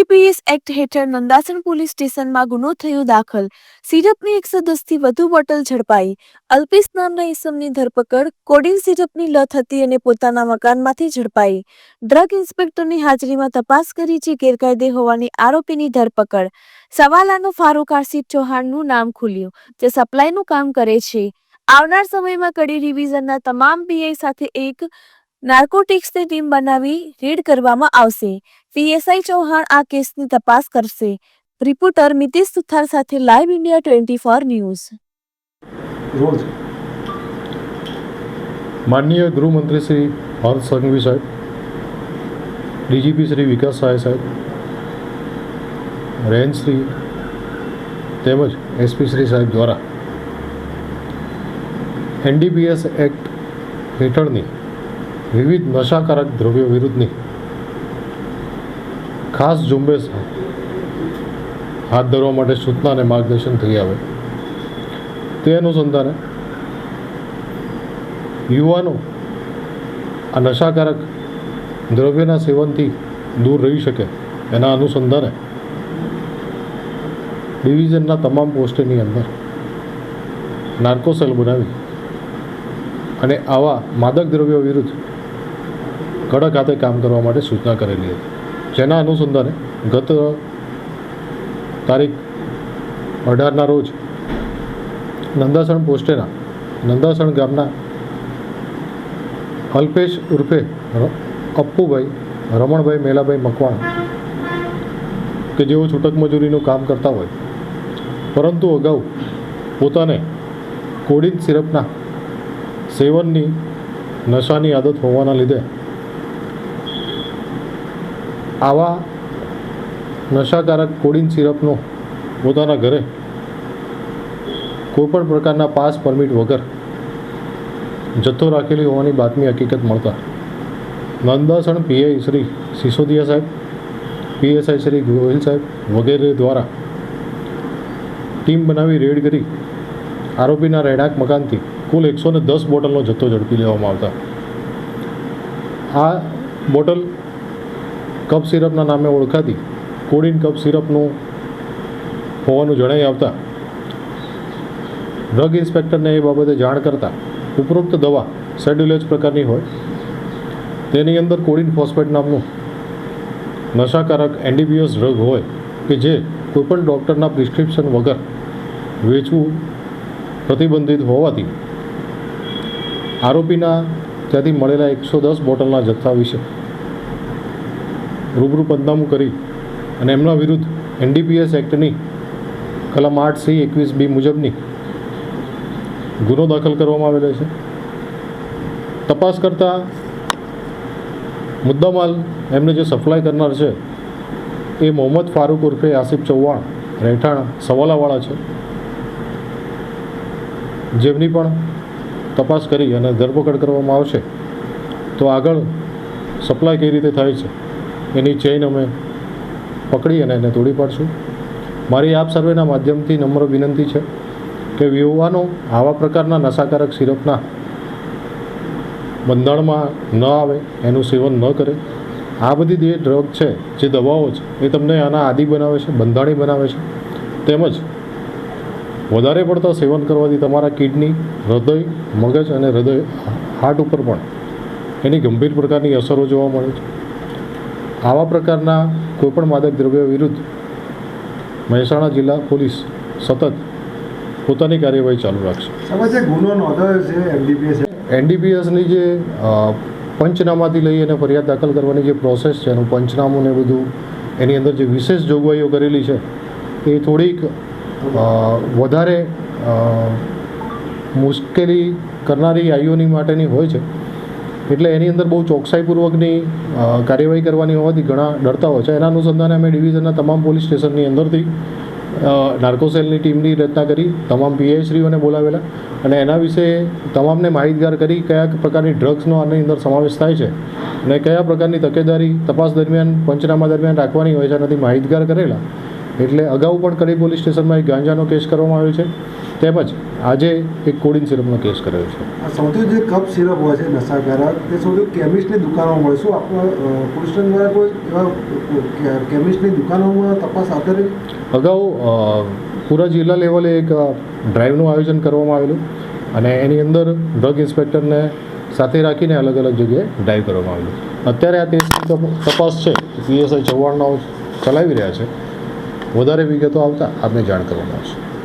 NDPS act હેઠળ Nandasan police સ્ટેશનમાં ગુનો થયો દાખલ. સિરપની એકસો દસથી વધુ બોટલ ઝડપાઈ. અલ્પેશ નામના ઇસમની ધરપકડ, કોડિન સિરપની લત હતી અને પોતાના મકાનમાંથી ઝડપાઈ. ડ્રગ ઇન્સ્પેક્ટરની હાજરીમાં તપાસ કરી જે ગેરકાયદે હોવાની આરોપીની ધરપકડ. સવાલાનો ફારૂક આસિફ ચૌહાણનું નામ ખુલ્યું, જે સપ્લાયનું કામ કરે છે. આવનાર સમયમાં કડી રિવિઝનના તમામ પીઆઈ સાથે એક નાર્કોટિક્સની ટીમ બનાવી રેડ કરવામાં આવશે. પીએસઆઈ ચૌહાણ આ કેસની તપાસ કરશે. રિપોર્ટર મિતેશ સુથાર સાથે live India twenty four news. માનનીય ગૃહમંત્રી શ્રી હર્ષ સંઘવી સાહેબ, ડીજીપી શ્રી વિકાસ સહાય સાહેબ, રેન્જ શ્રી તેમજ એસપી શ્રી સાહેબ દ્વારા એનડીપીએસ એક્ટ હેઠળની વિવિધ નશાકારક દ્રવ્યો વિરુદ્ધની ખાસ ઝુંબેશ હાથ ધરવા માટે સૂચના અને માર્ગદર્શન થઈ આવે. તે અનુસંધાને યુવાનો આ નશાકારક દ્રવ્યના સેવનથી દૂર રહી શકે. એના અનુસંધાને ડિવિઝનના તમામ પોસ્ટની અંદર નાર્કો સેલ બનાવી અને આવા માદક દ્રવ્યો વિરુદ્ધ કડક હાથે કામ કરવા માટે સૂચના કરેલી હતી. જેના અનુસંધાને ગત તારીખ અઢારના રોજ નંદાસણ પોસ્ટેના નંદાસણ ગામના અલ્પેશ ઉર્ફે અપ્પુભાઈ, રમણભાઈ મેલાભાઈ મકવાણા કે જેઓ છૂટક મજૂરીનું કામ કરતા હોય. પરંતુ અગાઉ પોતાને કોડિન સિરપના સેવનની નશાની આદત હોવાના લીધે આવા નશાકારક કોડિન સિરપનો પોતાના ઘરે કોઈપણ પ્રકારના પાસ પરમિટ વગર જથ્થો રાખેલી હોવાની બાતમી હકીકત મળતા નંદાસણ પીઆઈ શ્રી સિસોદિયા સાહેબ, પીએસઆઈ શ્રી ગોહિલ સાહેબ વગેરે દ્વારા ટીમ બનાવી રેડ કરી આરોપીના રહેણાંક મકાનથી કુલ એકસો ને દસ બોટલનો જથ્થો ઝડપી લેવામાં આવતા. આ બોટલ કપ સિરપના નામે ઓળખાતી કોડિન કપ સિરપનું હોવાનું જણાઈ આવતા ડ્રગ ઇન્સ્પેક્ટરને એ બાબતે જાણ કરતા ઉપરોક્ત દવા સેડ્યુલેજ પ્રકારની હોય. તેની અંદર કોડિન ફોસ્ફેટ નામનું નશાકારક એન્ડીબીએસ ડ્રગ હોય કે જે કોઈપણ ડૉક્ટરના પ્રિસ્ક્રિપ્શન વગર વેચવું પ્રતિબંધિત હોવાથી આરોપીના ત્યાંથી મળેલા એકસો દસ બોટલના જથ્થા વિશે રૂબરૂ પંચનામું કરી અને એમના વિરુદ્ધ એનડીપીએસ એક્ટની કલમ આઠ સી એકવીસ બી મુજબની ગુનો દાખલ કરવામાં આવેલો છે. તપાસ કરતાં મુદ્દામાલ એમને જે સપ્લાય કરનાર છે એ મોહમ્મદ ફારૂક ઉર્ફે આસિફ ચૌહાણ રહેઠાણ સવાલાવાળા છે. જેમની પણ તપાસ કરી અને ધરપકડ કરવામાં આવશે તો આગળ સપ્લાય કઈ રીતે થાય છે? એની ચેઇન અમે પકડી અને એને તોડી પાડશું. મારી આપ સર્વેના માધ્યમથી નમ્ર વિનંતી છે કે યુવાનો આવા પ્રકારના નશાકારક સિરપના બંધારણમાં ન આવે, એનું સેવન ન કરે. આ બધી જે ડ્રગ છે, જે દવાઓ છે, એ તમને આના આદિ બનાવે છે બંધાણી બનાવે છે. તેમજ વધારે પડતા સેવન કરવાથી તમારા કિડની, હૃદય, મગજ અને હૃદય, હાર્ટ ઉપર પણ એની ગંભીર પ્રકારની અસરો જોવા મળે છે. આવા પ્રકારના કોઈપણ માદક દ્રવ્ય વિરુદ્ધ મહેસાણા જિલ્લા પોલીસ સતત પોતાની કાર્યવાહી ચાલુ રાખશે. એનડીપીએસની જે પંચનામાથી લઈ અને ફરિયાદ દાખલ કરવાની જે પ્રોસેસ છે એનું પંચનામું ને બધું એની અંદર જે વિશેષ જોગવાઈઓ કરેલી છે એ થોડીક વધારે મુશ્કેલી કરનારી આઈઓની માટેની હોય છે. એટલે એની અંદર બહુ ચોકસાઈપૂર્વકની કાર્યવાહી કરવાની હોવાથી ઘણા ડરતા હોય છે. એના અનુસંધાને અમે ડિવિઝનના તમામ પોલીસ સ્ટેશનની અંદરથી નાર્કો નાર્કોસેલની ટીમની રચના કરી, તમામ પીઆઈશ્રીઓને બોલાવેલા અને એના વિશે તમામને માહિતગાર કરી કયા પ્રકારની ડ્રગ્સનો આની અંદર સમાવેશ થાય છે અને કયા પ્રકારની તકેદારી તપાસ દરમિયાન, પંચનામા દરમિયાન રાખવાની હોય છે એનાથી માહિતગાર કરેલા. એટલે અગાઉ પણ કડી પોલીસ સ્ટેશનમાં એક ગાંજાનો કેસ કરવામાં આવ્યો છે. તેમજ આજે એક કોડિન સિરપનો કેસ કર્યો છે. આ સૌથી જે કપ સિરપ હોય છે નશાકારક તે સૌથી કેમિસ્ટની દુકાનોમાં હોય શું આપણે પોલીસ દ્વારા કોઈ એવા કેમિસ્ટની દુકાનોમાં તપાસ હાથ ધરી? અગાઉ પૂરા જિલ્લા લેવલે એક ડ્રાઈવનું આયોજન કરવામાં આવેલું અને એની અંદર ડ્રગ ઇન્સ્પેક્ટરને સાથે રાખીને અલગ અલગ જગ્યાએ ડ્રાઈવ કરવામાં આવેલું. અત્યારે આ કેસની તપ- તપાસ છે. પીએસઆઈ ચૌહાણનો ચલાવી રહ્યા છે. વધારે વિગતો આવતા આપને જાણ કરવામાં આવશે